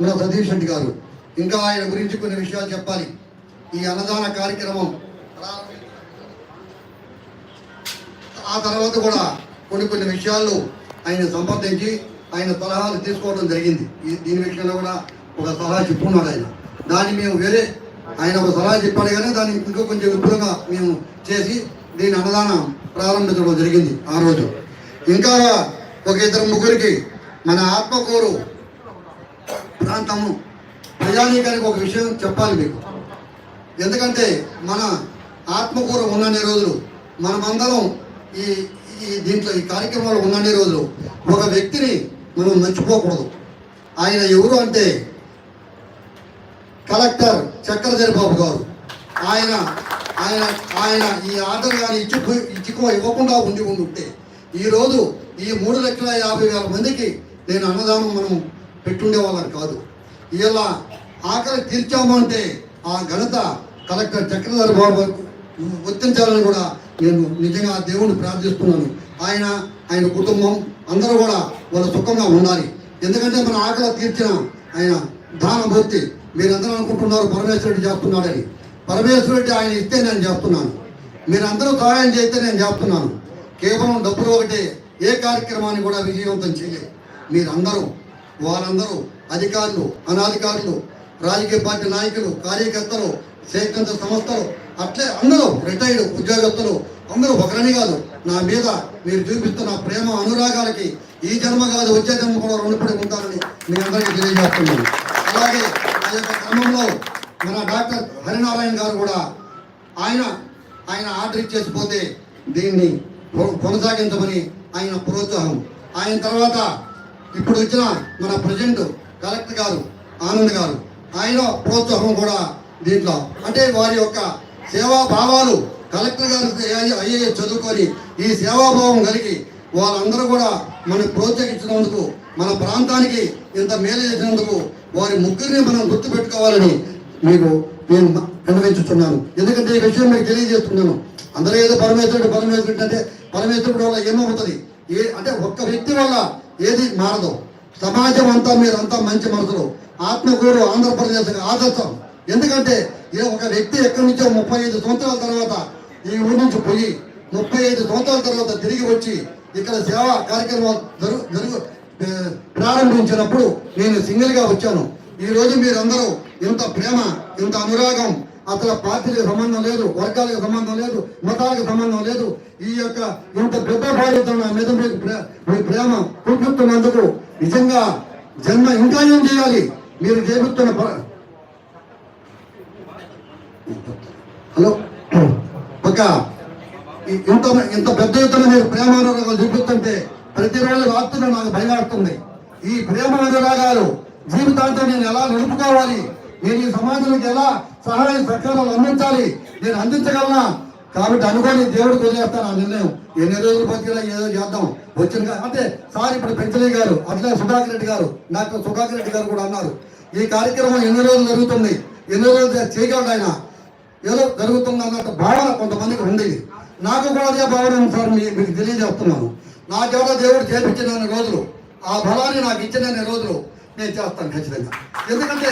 మన సతీష్ రెడ్డి గారు. ఇంకా ఆయన గురించి కొన్ని విషయాలు చెప్పాలి. ఈ అన్నదాన కార్యక్రమం ఆ తర్వాత కూడా కొన్ని కొన్ని విషయాల్లో ఆయన సంప్రదించి ఆయన సలహాలు తీసుకోవడం జరిగింది. దీని విషయంలో కూడా ఒక సలహా చెప్పుకున్నాడు ఆయన. దాన్ని మేము వేరే ఆయన ఒక సలహా చెప్పాడు కానీ దాన్ని ఇంకా కొంచెం విపులంగా మేము చేసి దీని అన్నదానం ప్రారంభించడం జరిగింది ఆ రోజు. ఇంకా ఒక ఇద్దరు ముగ్గురికి మన ఆత్మకూరు ప్రాంతము. ప్రజానీకానికి ఒక విషయం చెప్పాలి మీకు. ఎందుకంటే మన ఆత్మకూర ఉన్నన్ని రోజులు మనమందరం ఈ ఈ దీంట్లో ఈ కార్యక్రమంలో ఉన్నన్ని రోజులు ఒక వ్యక్తిని మనం మర్చిపోకూడదు. ఆయన ఎవరు అంటే కలెక్టర్ చక్రధరి బాబు గారు. ఆయన ఆయన ఆయన ఈ ఆర్డర్ కానీ ఇచ్చి ఇచ్చుకో ఇవ్వకుండా ఉండి ఉంటే ఈరోజు ఈ మూడు లక్షల యాభై వేల మందికి నేను అన్నదానం మనం పెట్టుండే వాళ్ళని కాదు. ఇలా ఆకలి తీర్చామంటే ఆ ఘనత కలెక్టర్ చక్రధర్ బాబు వర్తించాలని కూడా నేను నిజంగా దేవుణ్ణి ప్రార్థిస్తున్నాను. ఆయన ఆయన కుటుంబం అందరూ కూడా వాళ్ళు సుఖంగా ఉండాలి. ఎందుకంటే మన ఆకలి తీర్చిన ఆయన దానమూర్తి మీరందరూ అనుకుంటున్నారు పరమేశ్వరుడు చేస్తున్నాడని. పరమేశ్వరుడి ఆయన ఇస్తే నేను చేస్తున్నాను. మీరందరూ సహాయం చేస్తే నేను చేస్తున్నాను. కేవలం డబ్బులు ఒకటే ఏ కార్యక్రమాన్ని కూడా విజయవంతం చేయలేదు. మీరందరూ వారందరూ అధికారులు అనాధికారులు రాజకీయ పార్టీ నాయకులు కార్యకర్తలు సేకరించ సంస్థలు అట్లే అందరూ రిటైర్డ్ ఉద్యోగస్తులు అందరూ ఒకరని కాదు. నా మీద మీరు చూపిస్తున్న ప్రేమ అనురాగాలకి ఈ జన్మ కాదు వచ్చే జన్మ కూడా రుణపడి ఉంటారని మీ అందరికీ తెలియజేస్తున్నాను. అలాగే ఆ యొక్క క్రమంలో మన డాక్టర్ హరినారాయణ గారు కూడా ఆయన ఆయన ఆర్డర్ ఇచ్చేసిపోతే దీన్ని కొనసాగించమని ఆయన ప్రోత్సాహం. ఆయన తర్వాత ఇప్పుడు వచ్చిన మన ప్రజెంట్ కలెక్టర్ గారు ఆనంద్ గారు ఆయన ప్రోత్సాహం కూడా దీంట్లో. అంటే వారి యొక్క సేవా భావాలు కలెక్టర్ గారు అయ్యే చదువుకొని ఈ సేవాభావం కలిగి వాళ్ళందరూ కూడా మనం ప్రోత్సహించినందుకు మన ప్రాంతానికి ఇంత మేలు చేసినందుకు వారి ముగ్గురిని మనం గుర్తుపెట్టుకోవాలని మీకు నేను విన్నవించుతున్నాను. ఎందుకంటే ఈ విషయం మీకు తెలియజేస్తున్నాను. అందరూ ఏదో పరమేశ్వరుడు పరమేశ్వరుడు అంటే పరమేశ్వరుడు వల్ల ఏమవుతుంది? ఏ అంటే ఒక్క వ్యక్తి వల్ల ఏది మారదు. సమాజం అంతా మీరంతా మంచి మనసులు. ఆత్మకూరు ఆంధ్రప్రదేశ్ ఆదర్శం. ఎందుకంటే ఏ ఒక వ్యక్తి ఎక్కడి నుంచో ముప్పై ఐదు సంవత్సరాల తర్వాత ఈ ఊరి నుంచి పోయి ముప్పై ఐదు సంవత్సరాల తర్వాత తిరిగి వచ్చి ఇక్కడ సేవా కార్యక్రమాలు జరుగు జరుగు ప్రారంభించినప్పుడు నేను సింగిల్గా వచ్చాను. ఈరోజు మీరందరూ ఇంత ప్రేమ ఇంత అనురాగం అసలు పార్టీలకు సంబంధం లేదు వర్గాలకు సంబంధం లేదు మతాలకు సంబంధం లేదు. ఈ యొక్క ఇంత పెద్ద బాధ్యత నా మీద మీకు మీ ప్రేమ చూపిస్తున్నందుకు నిజంగా జన్మ ఇంకా ఏం చేయాలి? మీరు చేపిస్తున్న హలో? ఒక ఇంత ఇంత పెద్ద ఎత్తున మీరు ప్రేమ అనురాగాలు చూపిస్తుంటే ప్రతిరోజు రాత్రులు నాకు భయపడుతుంది ఈ ప్రేమ అనురాగాలు జీవితాంతం నేను ఎలా నిలుపుకోవాలి? నేను ఈ సమాజానికి ఎలా సహాయం సహకారాలు అందించాలి నేను అందించగలనా? కాబట్టి అనుకోని దేవుడు వదిలేస్తాను ఆ నిర్ణయం. ఎన్ని రోజులు బతికినా ఏదో చేద్దాం. వచ్చిన అంటే సార్ ఇప్పుడు పెంచలే గారు అట్లా సుధాకర్ రెడ్డి గారు నాకు సుధాకర్ రెడ్డి గారు కూడా అన్నారు. ఈ కార్యక్రమం ఎన్ని రోజులు జరుగుతుంది? ఎన్ని రోజులు చేయగలడు ఆయన? ఏదో జరుగుతుంది అన్నట్టు భావన కొంతమందికి ఉండేది నాకు కూడా అదే భావన ఉంది సార్ మీకు తెలియజేస్తున్నాను. నా చేత దేవుడు చేపించిన రోజులు ఆ బలాన్ని నాకు ఇచ్చిన రోజులు నేను చేస్తాను ఖచ్చితంగా. ఎందుకంటే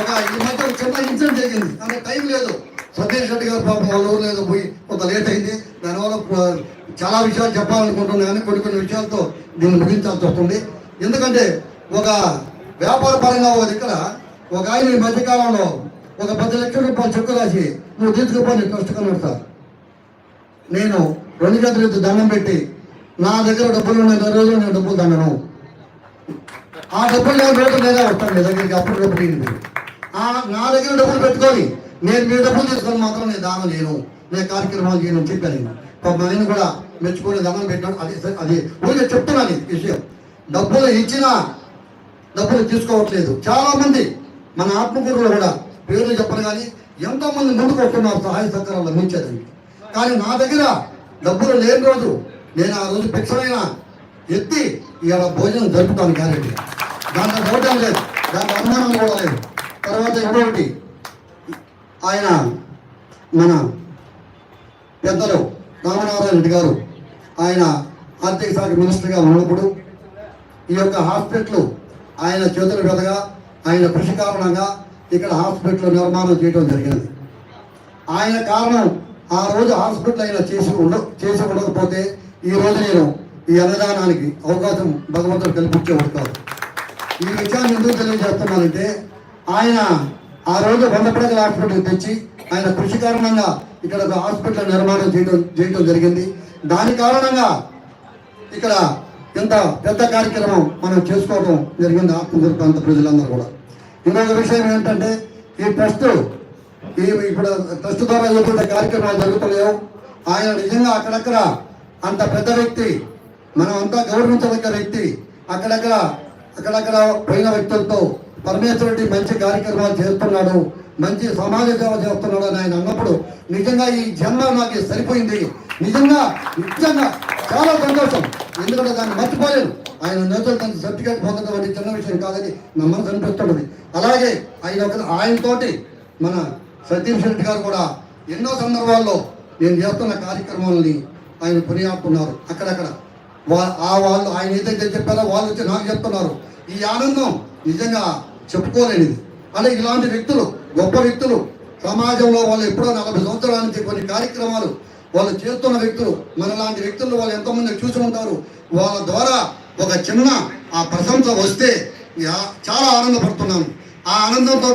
ఒక ఈ మధ్య ఒక చిన్న ఇన్సిడెంట్ జరిగింది. అంటే టైం లేదు. సతీష్ రెడ్డి గారు పాపం వాళ్ళ ఊరు లేదు పోయి కొంత లేట్ అయింది. దానివల్ల చాలా విషయాలు చెప్పాలనుకుంటున్నాను కానీ కొన్ని కొన్ని విషయాలతో దీన్ని ముగించాల్సి వస్తుంది. ఎందుకంటే ఒక వ్యాపార పరంగా ఒక దగ్గర ఒక ఆయన ఈ మధ్యకాలంలో ఒక పది లక్షల రూపాయలు చెక్కు రాసి నువ్వు తీసుకుపోయి కష్టకన్నాడు సార్. నేను రెండు చేతులు ఎత్తి దండం పెట్టి నా దగ్గర డబ్బులు ఉన్న రోజు నేను డబ్బులు దండను. ఆ డబ్బులు నేను రోజు నేనే వస్తాను మీ దగ్గరికి అప్పుడు డబ్బులు నా దగ్గర డబ్బులు పెట్టుకొని నేను మీ డబ్బులు తీసుకొని మాత్రం నేను దానం చేయను. నేను కార్యక్రమాలు చేయను అని చెప్పాను నేను. ఆయన కూడా మెచ్చుకొని దానం పెట్టాడు అది అది ఊరికే చెప్తున్నాను ఈ విషయం. డబ్బులు ఇచ్చినా డబ్బులు తీసుకోవట్లేదు. చాలా మంది మన ఆత్మకూరులో కూడా పేర్లు చెప్పను కానీ ఎంతో మంది ముందుకు వస్తున్నారు సహాయ సహకారాలు అందించేదానికి. కానీ నా దగ్గర డబ్బులు లేని రోజు నేను ఆ రోజు భిక్షమైన ఎత్తి ఇవాళ భోజనం జరుపుతాను గ్యారెంటీ దాంట్లో డౌటం లేదు. దాంట్లో అనుమానం కూడా లేదు. తర్వాత ఇంకొకటి. ఆయన మన పెద్దలు రామనారాయణ రెడ్డి గారు ఆయన ఆర్థిక శాఖ మినిస్టర్గా ఉన్నప్పుడు ఈ యొక్క హాస్పిటల్ ఆయన చేతుల మీదుగా ఆయన కృషి కారణంగా ఇక్కడ హాస్పిటల్ నిర్మాణం చేయడం జరిగింది ఆయన కారణం ఆ రోజు హాస్పిటల్ అయినా చేసి ఉండ చేసి ఉండకపోతే ఈ రోజు నేను ఈ అన్నదానానికి అవకాశం భగవంతుడు కల్పించేవాడు కాదు. ఈ విషయాన్ని ఎందుకు తెలియజేస్తున్నానంటే ఆయన ఆ రోజు వంద ప్రజల హాస్పిటల్ తెచ్చి ఆయన కృషి కారణంగా ఇక్కడ ఒక హాస్పిటల్ నిర్మాణం చేయడం చేయడం జరిగింది. దాని కారణంగా ఇక్కడ ఇంత పెద్ద కార్యక్రమం మనం చేసుకోవడం జరిగింది ఆత్మకూరు ప్రాంత ప్రజలందరూ కూడా. ఇంకొక విషయం ఏంటంటే ఈ ట్రస్ట్ ఈ ఇప్పుడు ట్రస్ట్ ద్వారా ఏదైతే కార్యక్రమాలు జరుగుతున్నాయో ఆయన నిజంగా అక్కడక్కడ అంత పెద్ద వ్యక్తి మనం అంతా గౌరవించదగ్గ వ్యక్తి అక్కడక్కడ అక్కడక్కడ పోయిన వ్యక్తులతో పరమేశ్వరుడి మంచి కార్యక్రమాలు చేస్తున్నాడు మంచి సమాజ సేవ చేస్తున్నాడు అని ఆయన అన్నప్పుడు నిజంగా ఈ జన్మ నాకు సరిపోయింది. నిజంగా నిజంగా చాలా సంతోషం. ఎందుకంటే దాన్ని మర్చిపోలేను. ఆయన నేతలు తన సర్టిఫికేట్ పొందడం వంటి చిన్న విషయం కాదని నా మనసు అనిపిస్తున్నది అలాగే ఆయన ఒక ఆయనతోటి మన సతీష్ రెడ్డి గారు కూడా ఎన్నో సందర్భాల్లో నేను చేస్తున్న కార్యక్రమాలని ఆయన కొనియాడుతున్నారు. అక్కడక్కడ. వా ఆ వాళ్ళు ఆయన ఏదైతే చెప్పారో వాళ్ళు వచ్చి నాకు చెప్తున్నారు. ఈ ఆనందం నిజంగా చెప్పుకోలేనిది. అంటే ఇలాంటి వ్యక్తులు గొప్ప వ్యక్తులు సమాజంలో వాళ్ళు ఎప్పుడో నలభై సంవత్సరాల నుంచి కొన్ని కార్యక్రమాలు వాళ్ళు చేస్తున్న వ్యక్తులు మనలాంటి వ్యక్తులు వాళ్ళు ఎంతోమంది చూసి ఉంటారు. వాళ్ళ ద్వారా ఒక చిన్న ఆ ప్రశంస వస్తే చాలా ఆనందపడుతున్నాను. ఆ ఆనందంతో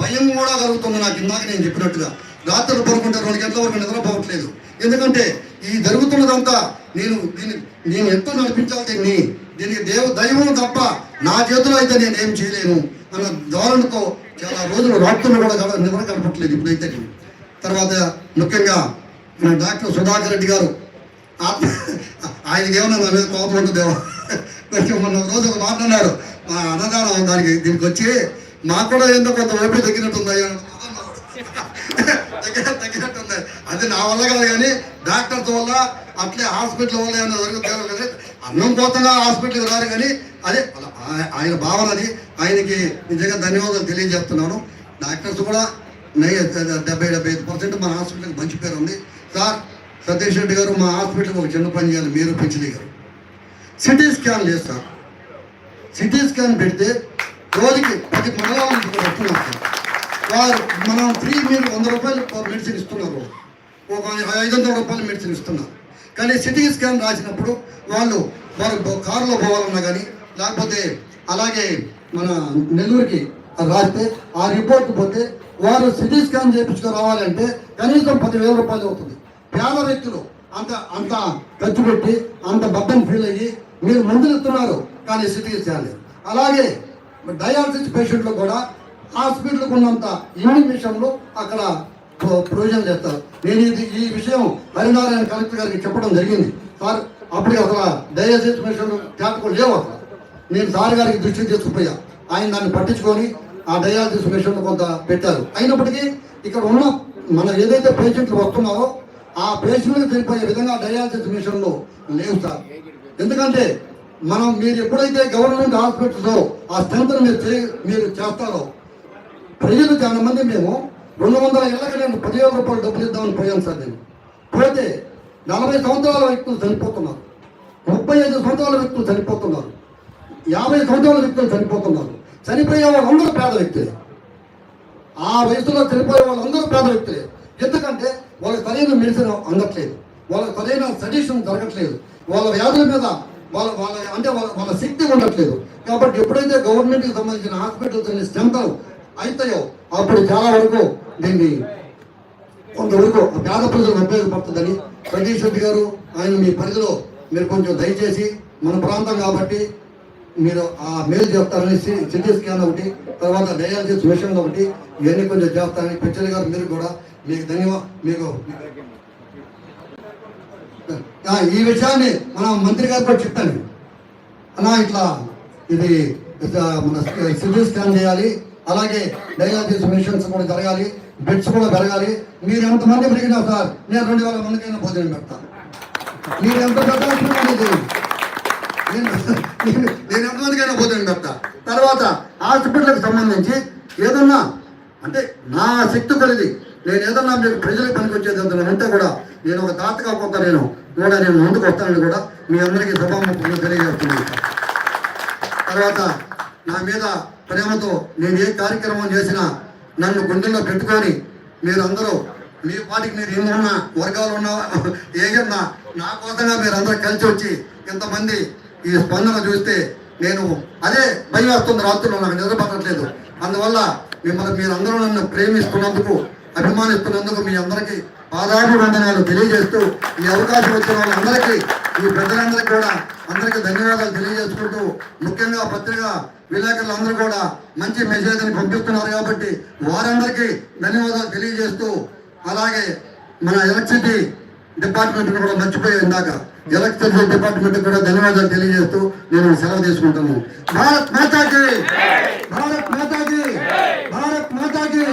భయం కూడా కలుగుతుంది నాకు ఇందాక నేను చెప్పినట్టుగా. రాత్రులు పడుకుంటే రెండు గంటల వరకు నిద్రపోవట్లేదు. ఎందుకంటే ఈ జరుగుతున్నదంతా నేను దీన్ని నేను ఎంతో నడిపించాలి దీన్ని దీనికి దేవ దైవం తప్ప నా చేతిలో అయితే నేను ఏం చేయలేను అన్న ధోరణితో చాలా రోజులు రాత్రులు కూడా నిద్ర కనపట్లేదు ఇప్పుడైతే. తర్వాత ముఖ్యంగా మన డాక్టర్ సుధాకర్ రెడ్డి గారు ఆత్మ ఆయనకి ఏమన్నా నా మీద కోపం ఉంటుందేమో కొంచెం మొన్న ఒక రోజు ఒక మాట అన్నాడు మా అన్నదానం దానికి దీనికి వచ్చి మాకు కూడా ఏందో కొంత ఓపిక తగ్గినట్టుంది అయ్యా అది నా వల్ల కదా కానీ డాక్టర్స్ వల్ల అట్లే హాస్పిటల్ వల్ల ఏమైనా జరుగుతాయో కానీ అన్నం పోతున్నా హాస్పిటల్కి రారు కానీ అదే ఆయన భావన అది. ఆయనకి నిజంగా ధన్యవాదాలు తెలియజేస్తున్నాను. డాక్టర్స్ కూడా నై డెబ్బై డెబ్బై ఐదు పర్సెంట్ మా హాస్పిటల్కి మంచి పేరు ఉంది. సార్ సతీష్ రెడ్డి గారు మా హాస్పిటల్కి ఒక చిన్న పని చేయాలి. మీరు పెంచలే గారు. సిటీ స్కాన్ లేదు సార్ సిటీ స్కాన్ పెడితే రోజుకి ప్రతి మండలాల వస్తున్నారు సార్. వారు మనం ఫ్రీ మీరు వంద రూపాయలు మెడిసిన్ ఇస్తున్నారు. ఒక ఐదు వందల రూపాయలు మెడిసిన్ ఇస్తున్నారు. కానీ సిటీ స్కాన్ రాసినప్పుడు వాళ్ళు వారు కారులో పోవాలన్నా కానీ లేకపోతే అలాగే మన నెల్లూరుకి రాస్తే ఆ రిపోర్ట్ పోతే వారు సిటీ స్కాన్ చేయించుకొని రావాలంటే కనీసం పదివేల రూపాయలు అవుతుంది. పేద వ్యక్తులు అంత అంత ఖర్చు పెట్టి అంత బద్దం ఫీల్ అయ్యి మీరు మందులు ఇస్తున్నారు కానీ సిటీ స్కాన్ అలాగే డయాలసిస్ పేషెంట్లు కూడా హాస్పిటల్కి ఉన్నంత ఇమ్యూన్ విషయంలో అక్కడ ప్రొవిజన్ చేస్తారు. నేను ఇది ఈ విషయం హరినారాయణ కలెక్టర్ గారికి చెప్పడం జరిగింది. సార్ అప్పటికి అసలు డయాలసిస్ మిషన్ జాతకం లేవు అసలు. నేను సార్ గారికి దృష్టి తీసుకుపోయా. ఆయన దాన్ని పట్టించుకొని ఆ డయాలసిస్ మిషన్ కొంత పెట్టారు. అయినప్పటికీ ఇక్కడ ఉన్న మన ఏదైతే పేషెంట్లు వస్తున్నారో ఆ పేషెంట్లకు సరిపోయే విధంగా డయాలసిస్ మిషన్లు లేవు సార్. ఎందుకంటే మనం మీరు ఎప్పుడైతే గవర్నమెంట్ హాస్పిటల్స్లో ఆ స్ట్రెంత్ మీరు మీరు చేస్తారో ప్రజలు చాలా మంది మేము రెండు వందల ఏళ్ళకి నేను పదివేల రూపాయలు డబ్బులు ఇద్దామని పోయాను సార్ నేను. పోతే నలభై సంవత్సరాల వ్యక్తులు చనిపోతున్నారు. ముప్పై ఐదు సంవత్సరాల వ్యక్తులు చనిపోతున్నారు. యాభై సంవత్సరాల వ్యక్తులు చనిపోతున్నారు. చనిపోయే వాళ్ళందరూ పేద వ్యక్తులే. ఆ వయసులో చనిపోయే వాళ్ళందరూ పేద వ్యక్తులే. ఎందుకంటే వాళ్ళకి సరైన మెడిసిన్ అందట్లేదు. వాళ్ళకి సరైన సజెషన్ జరగట్లేదు. వాళ్ళ వ్యాధుల మీద వాళ్ళ వాళ్ళ అంటే వాళ్ళ వాళ్ళ శక్తి ఉండట్లేదు. కాబట్టి ఎప్పుడైతే గవర్నమెంట్కి సంబంధించిన హాస్పిటల్స్ అనే స్ట్రెంత్ అవుతాయో అప్పుడు చాలా వరకు దీన్ని కొంతవరకు పేద ప్రజలకు ఉపయోగపడుతుందని ప్రదీప్ రెడ్డి గారు ఆయన మీ పరిధిలో మీరు కొంచెం దయచేసి మన ప్రాంతం కాబట్టి మీరు ఆ మేలు చేస్తారని సిటీ స్కాన్ ఒకటి తర్వాత డయాలసిస్ మిషన్ ఒకటి ఇవన్నీ కొంచెం చేస్తారని పిచ్చల్ గారు మీరు కూడా మీకు ధన్యవా మీకు ఈ విషయాన్ని మన మంత్రి గారు కూడా చెప్తాను అన్నా ఇట్లా ఇది మన సిటీ స్కాన్ చేయాలి. అలాగే డయాలసిస్ మిషన్స్ కూడా జరగాలి బెడ్స్ కూడా పెరగాలి. మీరు ఎంతమంది పెరిగినా సార్ నేను రెండు వేల మందికైనా భోజనం పెడతాను. మీరు ఎంత నేను ఎంతమందికైనా భోజనం పెడతా. తర్వాత హాస్పిటల్కి సంబంధించి ఏదన్నా అంటే నా శక్తి కలిది నేను ఏదన్నా మీకు ప్రజలకు పనికొచ్చేది ఏదన్నా ఉంటే కూడా నేను ఒక దాతగా కొంత నేను కూడా నేను ముందుకు వస్తానని కూడా మీ అందరికీ సభాముఖంగా తెలియజేస్తున్నాను. తర్వాత నా మీద ప్రేమతో నేను ఏ కార్యక్రమం చేసినా నన్ను గుండెల్లో పెట్టుకొని మీరందరూ మీ పాటికి మీరు ఏమన్నా వర్గాలు ఉన్నా ఏమన్నా నా కోసంగా మీరందరూ కలిసి వచ్చి ఇంతమంది ఈ స్పందన చూస్తే నేను అదే భయం వేస్తుంది రాత్రులు నాకు నిద్రపట్టట్లేదు అందువల్ల మిమ్మల్ని మీరందరూ నన్ను ప్రేమిస్తున్నందుకు అభిమానిస్తున్నందుకు మీ అందరికీ పాదాభివందనాలు తెలియజేస్తూ ఈ అవకాశం వచ్చిన వాళ్ళందరికీ ఈ ప్రజలందరికీ కూడా అందరికీ ధన్యవాదాలు తెలియజేసుకుంటూ ముఖ్యంగా పత్రిక విలేకరులు అందరూ కూడా మంచి మెసేజ్ని పంపిస్తున్నారు కాబట్టి వారందరికీ ధన్యవాదాలు తెలియజేస్తూ అలాగే మన ఎలక్ట్రిసిటీ డిపార్ట్మెంట్ కూడా మర్చిపోయి ఇందాక. ఎలక్ట్రిసిటీ డిపార్ట్మెంట్ కూడా ధన్యవాదాలు తెలియజేస్తూ నేను సెలవు తీసుకుంటాను భారత్ మాతాకి! భారత్ మాతాకి! భారత్ మాతాకి!